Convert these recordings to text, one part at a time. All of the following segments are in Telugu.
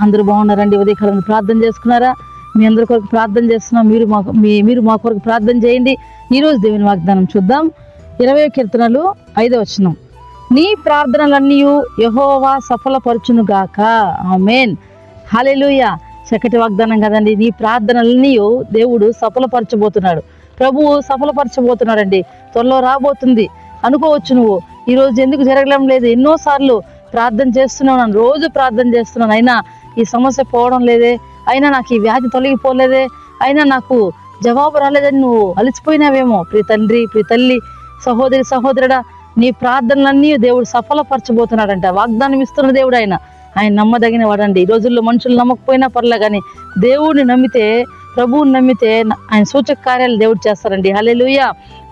అందరూ బాగున్నారండి ఉదయకాలం ప్రార్థన చేసుకున్నారా? మీ అందరి కొరకు ప్రార్థన చేస్తున్నాం. మీరు మాకు మీ మీరు మా కొరకు ప్రార్థన చేయండి. ఈరోజు దేవుని వాగ్దానం చూద్దాం. ఇరవై కీర్తనలు ఐదో వచ్చినాం నీ ప్రార్థనలన్నీ యహోవా సఫలపరచును గాక ఆమెన్. హాలెలుయ చక్కటి వాగ్దానం కదండి. నీ ప్రార్థనలన్నీ దేవుడు సఫలపరచబోతున్నాడు. ప్రభువు సఫలపరచబోతున్నాడండి. త్వరలో రాబోతుంది. అనుకోవచ్చు నువ్వు. ఈరోజు ఎందుకు జరగడం లేదు. ఎన్నోసార్లు ప్రార్థన చేస్తున్నాను రోజు ప్రార్థన చేస్తున్నాను అయినా ఈ సమస్య పోవడం లేదే. అయినా నాకు ఈ వ్యాధి తొలగిపోలేదే. అయినా నాకు జవాబు రాలేదని నువ్వు అలసిపోయినావేమో. ప్రి తండ్రి ప్రి తల్లి సహోదరి సహోదరుడా నీ ప్రార్థనలన్నీ దేవుడు సఫలపరచబోతున్నాడంట. వాగ్దానం ఇస్తున్న దేవుడు ఆయన. ఆయన నమ్మదగిన వాడండి. ఈ రోజుల్లో మనుషులు నమ్మకపోయినా పర్లే కానీ దేవుడిని నమ్మితే ప్రభువుని నమ్మితే ఆయన సూచక కార్యాలు దేవుడు చేస్తారండి. హల్లెలూయ.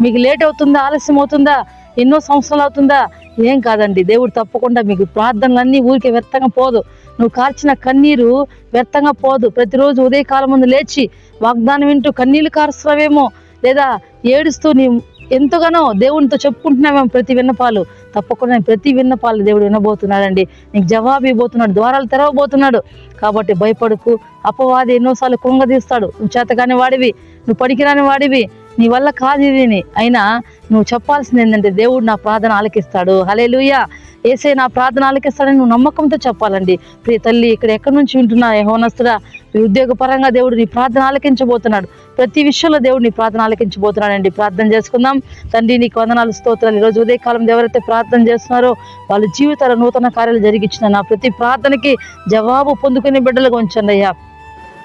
మీకు లేట్ అవుతుందా? ఆలస్యం అవుతుందా? ఎన్నో సంవత్సరాలు అవుతుందా? ఏం కాదండి దేవుడు తప్పకుండా మీకు ప్రార్థనలన్నీ ఊరికే వ్యర్థంగా పోదు. నువ్వు కార్చిన కన్నీరు వ్యర్థంగా పోదు. ప్రతిరోజు ఉదయకాలం ముందు లేచి వాగ్దానం వింటూ కన్నీళ్ళు కారుస్తావేమో లేదా ఏడుస్తూ నీ ఎంతగానో దేవునితో చెప్పుకుంటున్నామేమో ప్రతి విన్నపాలు. తప్పకుండా ప్రతి విన్నపాలు దేవుడు వినబోతున్నాడండి. నీకు జవాబు ఇవ్వబోతున్నాడు ద్వారాలు తెరవబోతున్నాడు. కాబట్టి భయపడుకు అపవాది ఎన్నోసార్లు కృంగదీస్తాడు. నువ్వు చేతగాని వాడివి నువ్వు పనికిరాని వాడివి నీ వల్ల కాదు ఇది అయినా నువ్వు చెప్పాల్సింది ఏంటంటే దేవుడు నా ప్రార్థన ఆలకిస్తాడు. హలే ఏసే నా ప్రార్థన ఆలకిస్తాడని నువ్వు నమ్మకంతో చెప్పాలండి. ప్రియ తల్లి ఇక్కడ ఎక్కడి నుంచి వింటున్నా యహోనస్తుడా మీ ఉద్యోగ పరంగా దేవుడు నీ ప్రార్థన ఆలకించబోతున్నాడు. ప్రతి విషయంలో దేవుడు నీ ప్రార్థన ఆలకించబోతున్నాడండి. ప్రార్థన చేసుకుందాం. తండ్రి నీకు వందనాలు స్తోత్రాలు. ఈరోజు ఉదయకాలం ఎవరైతే ప్రార్థన చేస్తున్నారో వాళ్ళ జీవితాల నూతన కార్యాలు జరిగించిన నా ప్రతి ప్రార్థనకి జవాబు పొందుకునే బిడ్డలుగా ఉంచండి అయ్యా.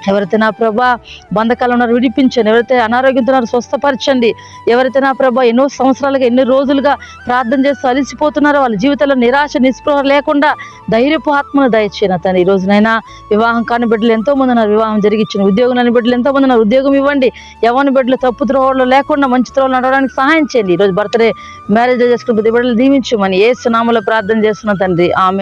ఎవరైతే నా ప్రభా బంధకాలు ఉన్నారు విడిపించండి ఎవరైతే అనారోగ్యంతో ఉన్నారు స్వస్థపరచండి ఎవరైతే నా ప్రభా ఎన్నో సంవత్సరాలుగా ఎన్నో రోజులుగా ప్రార్థన చేస్తూ అలిసిపోతున్నారో వాళ్ళ జీవితంలో నిరాశ నిస్పృహ లేకుండా ధైర్యపు ఆత్మను దయచేయను తను ఈ రోజునైనా వివాహం కాని బిడ్డలు ఎంతోమంది ఉన్నారు వివాహం జరిగించిన ఉద్యోగం లేని బిడ్డలు ఎంతోమంది ఉన్నారు ఉద్యోగం ఇవ్వండి. యవని బిడ్డలు తప్పు త్రోవలో లేకుండా మంచి త్రోవలు నడవడానికి సహాయం చేయండి. ఈ రోజు బర్త్డే మ్యారేజ్ చేసుకున్న ప్రతి బిడ్డలు దీవించమని ఏ సునామలో ప్రార్థన చేస్తున్న తండ్రి. ఆమె